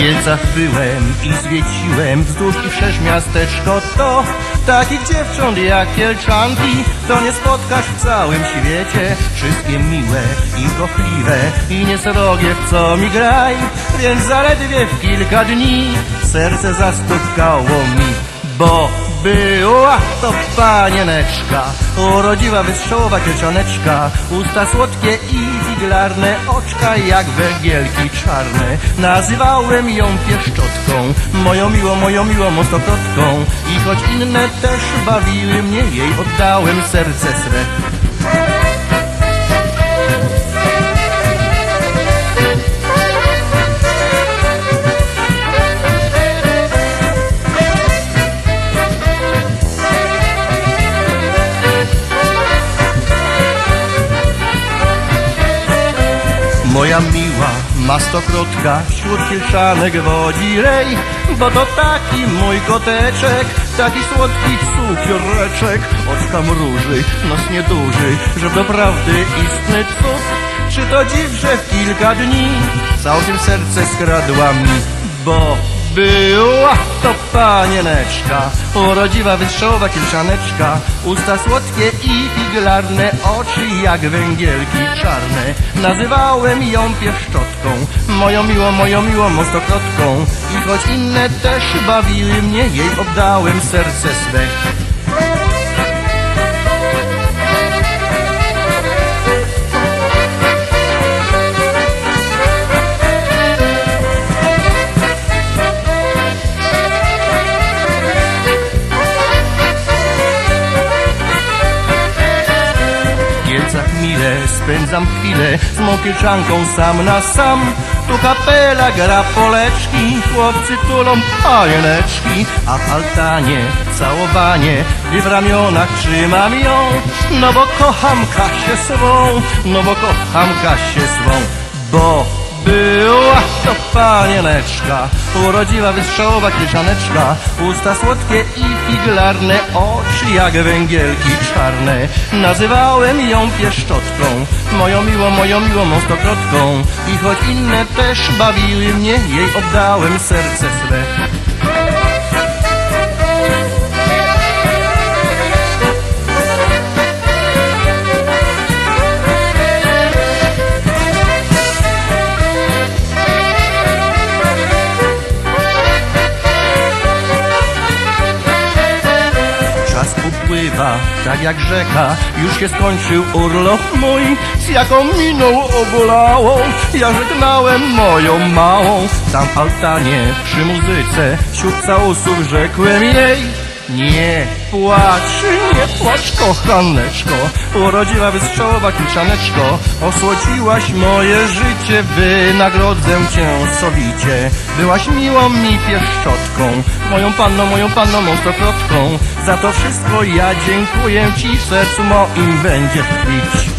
Kielcach byłem i zwiedziłem wzdłuż i wszerz miasteczko to Takich dziewcząt jak Kielczanki to nie spotkasz w całym świecie. Wszystkie miłe i kochliwe i niesrogie w co mi graj Więc zaledwie w kilka dni serce zastukało mi Bo była to panieneczka. Urodziła wystrzałowa kielczaneczka Usta słodkie i figlarne Oczka jak węgielki czarne. Nazywałem ją pieszczotką. Moją miłą, moją miłą mostokrotką I choć inne też bawiły mnie Jej oddałem serce swe Moja miła mastokrotka wśród kielczanek wodzi rej. Bo to taki mój koteczek, taki słodki cukiereczek. Oczka mruży, nos nieduży, że doprawdy istny cud. Czy to dziw, że w kilka dni całkiem serce skradła mi Bo była to panieneczka, urodziwa wystrzałowa kielczaneczka, usta słodkie i figlarne, oczy jak węgielki czarne. Nazywałem ją pieszczotką, moją miłą, moją miłą mostokrotką i choć inne też bawiły mnie, jej oddałem serce swe. Spędzam chwilę z mą kielczanką sam na sam. Tu kapela gra poleczki, chłopcy tulą panieneczki, a w całowanie, gdy w ramionach trzymam ją. No bo kocham Kasię swą, no bo kocham Kasię swą, bo była to panieneczka, urodziwa wystrzałowa kieszaneczka, usta słodkie i figlarne, oczy jak węgielki czarne. Nazywałem ją pieszczotką, moją miłą, moją miłą mostokrotką i choć inne też bawiły mnie, jej oddałem serce swe. Tak jak rzeka, już się skończył urlop mój. Z jaką miną obolałą, ja żegnałem moją małą. Tam altanie, przy muzyce, wśród całusów rzekłem jej. Nie płacz, nie płacz kochaneczko. Urodziła wystrzałowa kielczaneczko Osłodziłaś moje życie Wynagrodzę cię sowicie Byłaś miłą mi pieszczotką Moją panną, moją panną mostokrotką Za to wszystko ja dziękuję ci W sercu moim będzie. Tkwić